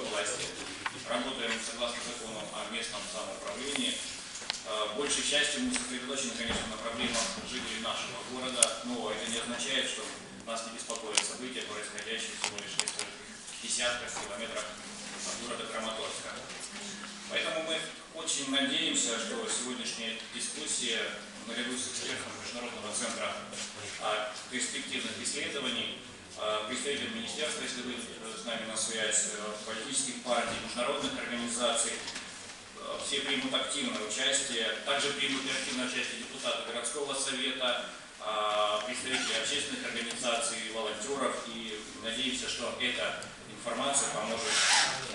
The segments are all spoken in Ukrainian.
городской власти. Работаем согласно закону о местном самоуправлении. Э, Большей частью мы сосредоточены, конечно, на проблемах жителей нашего города, но это не означает, что нас не беспокоят события, происходящие всего лишь в десятках километрах от города Краматорска. Поэтому мы очень надеемся, что сегодняшняя дискуссия наряду с экспертом Международного центра перспективных исследований, а, представитель министерства, если вы э, с нами на связь, э, политических партий, международных организаций, э, все примут активное участие. Также примут активное участие депутаты городского совета, представители общественных организаций, волонтеров. И надеемся, что эта информация поможет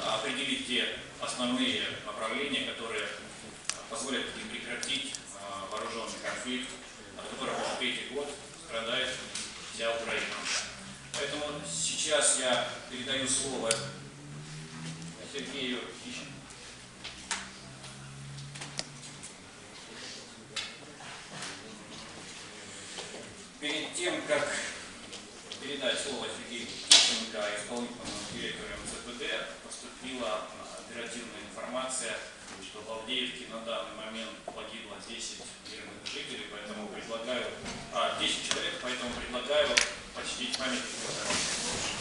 определить те основные направления, которые позволят им прекратить вооруженный конфликт, сейчас я передаю слово Сергею Ищенко. Перед тем, как передать слово Сергею Тищенко, исполнительному директору МЦПД, поступила оперативная информация, что в Авдеевке на данный момент погибло 10 мирных жителей, поэтому предлагаю, а, 10 человек, поэтому предлагаю почтить память.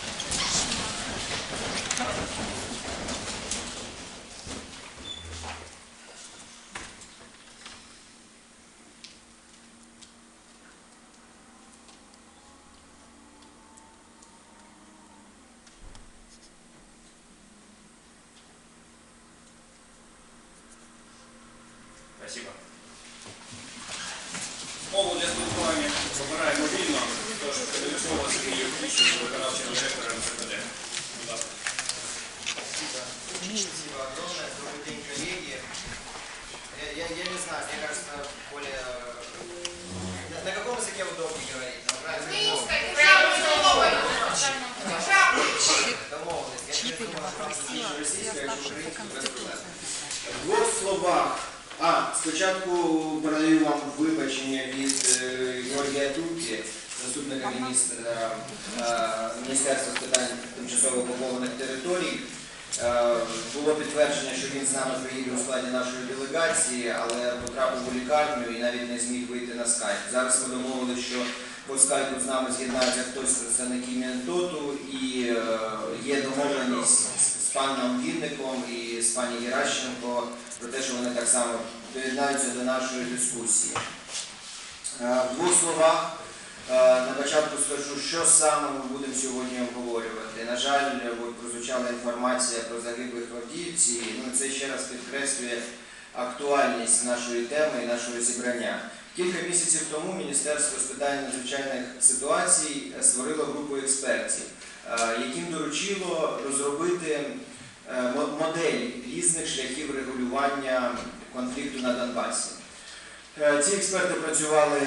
Спасибо. Мову для спілкування вибираємо вільно, тож Ключу, виконавчому директору МЦПД. Будь ласка. Спасибо огромное. Добрый день, коллеги. Я, я, я не знаю, мне кажется, более... На, на каком языке удобнее говорить? На. В двох словах. А, спочатку передаю вам вибачення від е, Георгія Турки, заступника міністра е, Міністерства з питань тимчасово окупованих територій. Е, Було підтвердження, що він з нами приїде у складі нашої делегації, але потрапив у лікарню і навіть не зміг вийти на скайп. Зараз ми домовилися, що по скайпу з нами з'єднається хтось з представників Мінтоту і е, є домовленість з- паном Вінником і з пані Геращенко про те, що вони так само доєднаються до нашої дискусії. Е, В двох словах на початку скажу, що саме ми будемо сьогодні обговорювати. На жаль, прозвучала інформація про загиблих в Авдіївці. Ну, це ще раз підкреслює актуальність нашої теми і нашого зібрання. Кілька місяців тому Міністерство з питань надзвичайних ситуацій е, створило групу експертів, е, яким доручило розробити е, модель різних шляхів регулювання конфлікту на Донбасі. Е, Ці експерти працювали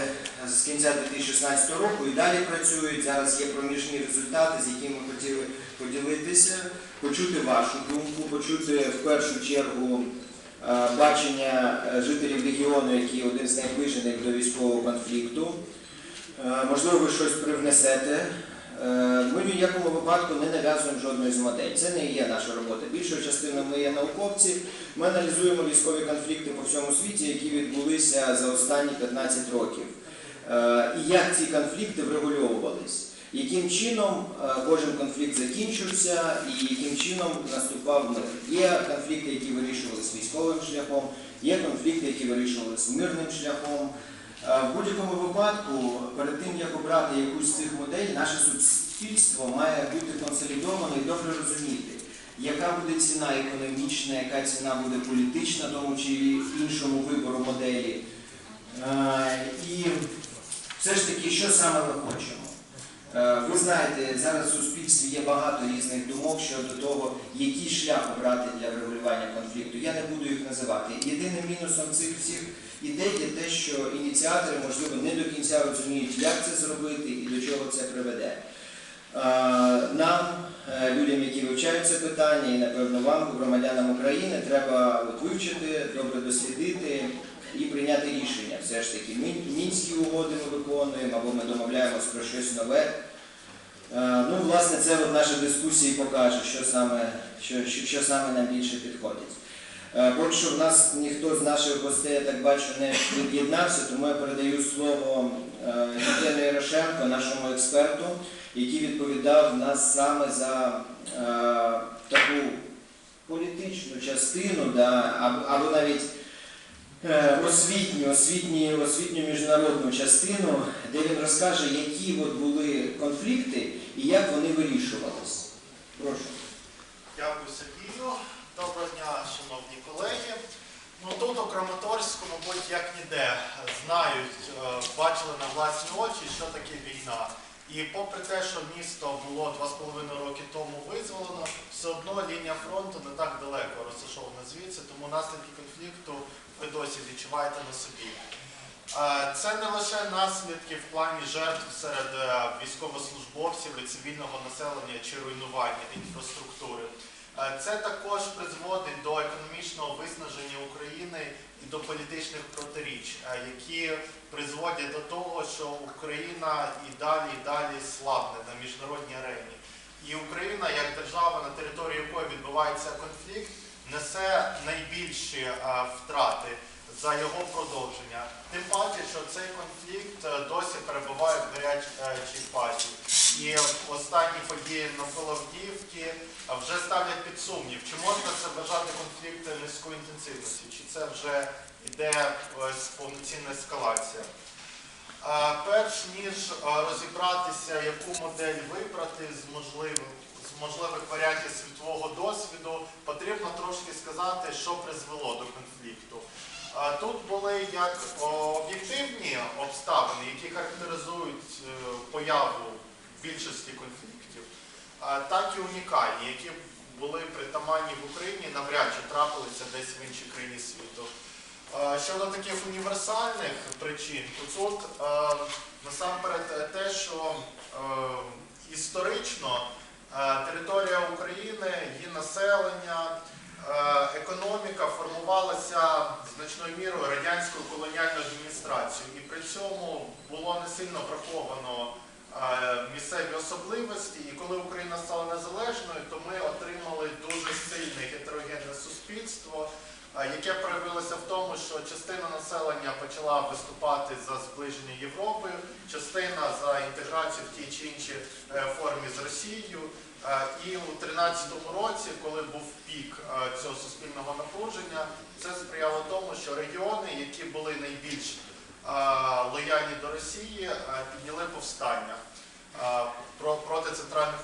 з кінця 2016 року і далі працюють. Зараз є проміжні результати, з якими ми хотіли поділитися, почути вашу думку, почути в першу чергу е, бачення е, жителів регіону, який один з найближених до військового конфлікту. Е, Можливо, ви щось привнесете. Е, Ми в ніякому випадку не нав'язуємо жодної з моделей. Це не є наша робота. Більшою частиною ми є науковці. Ми аналізуємо військові конфлікти по всьому світі, які відбулися за останні 15 років. Е, І як ці конфлікти врегульовувались, яким чином е, кожен конфлікт закінчився і яким чином наступав мир. Є конфлікти, які вирішувалися військовим шляхом, є конфлікти, які вирішувалися мирним шляхом. Е, В будь-якому випадку, перед тим як обрати якусь з цих моделей, наше суспільство має бути консолідовано і добре розуміти, яка буде ціна економічна, яка ціна буде політична, тому чи іншому вибору моделі. Е, І все ж таки, що саме ми хочемо? Е, Ви знаєте, зараз в суспільстві є багато різних думок щодо того, який шлях обрати для врегулювання конфлікту. Я не буду їх називати. Єдиним мінусом цих всіх ідей є те, що ініціатори, можливо, не до кінця розуміють, як це зробити і до чого це приведе. Е, Нам, е, людям, які вивчають це питання, і напевно вам, громадянам України, треба вивчити, добре дослідити і прийняти рішення. Все ж таки, мінські угоди ми виконуємо або ми домовляємось про щось нове. Е, Ну, власне, це от наші дискусії покаже, що саме, що, що, саме нам більше підходить. Е, Поки що в нас ніхто з наших гостей, я так бачу, не від'єднався, тому я передаю слово е, Євгену Ярошенко, нашому експерту, який відповідав нас саме за е, таку політичну частину, да, або, навіть освітню, освітню, освітню міжнародну частину, де він розкаже, які от були конфлікти і як вони вирішувались. Прошу. Дякую, Сергію. Доброго дня, шановні колеги. Ну тут у Краматорську, мабуть, як ніде знають, е, бачили на власні очі, що таке війна. І попри те, що місто було 2,5 роки тому визволено, все одно лінія фронту не так далеко розташована звідси, тому наслідки конфлікту ви досі відчуваєте на собі. Е, Це не лише наслідки в плані жертв серед е, військовослужбовців і цивільного населення чи руйнування інфраструктури. Е, Це також призводить до економічного виснаження України і до політичних протиріч, е, які призводять до того, що Україна і далі і далі слабне на міжнародній арені. І Україна, як держава, на території якої відбувається конфлікт, несе найбільші е, втрати за його продовження. Тим паче, що цей конфлікт досі перебуває в гарячій фазі. І останні події навколо Авдіївки вже ставлять під сумнів, чи можна це вважати конфліктом низької інтенсивності, чи це вже йде е, повноцінна ескалація. Перш ніж е, розібратися, яку модель вибрати з можливих, з можливих варіантів світового досвіду, потрібно трошки сказати, що призвело до конфлікту. Тут були як об'єктивні обставини, які характеризують е, появу більшості конфліктів, так і унікальні, які були притаманні в Україні, навряд чи трапилися десь в іншій країні світу. Щодо таких універсальних причин, то тут насамперед те, що історично територія України, її населення, економіка формувалася значною мірою радянською колоніальною адміністрацією, і при цьому було не сильно враховано особливості. І коли Україна стала незалежною, то ми отримали дуже сильне гетерогенне суспільство, яке проявилося в тому, що частина населення почала виступати за зближення Європи, частина за інтеграцію в тій чи іншій е, формі з Росією. І у 2013 році, коли був пік цього суспільного напруження, це сприяло тому, що регіони, які були найбільш лояльні до Росії, підняли повстання проти центральних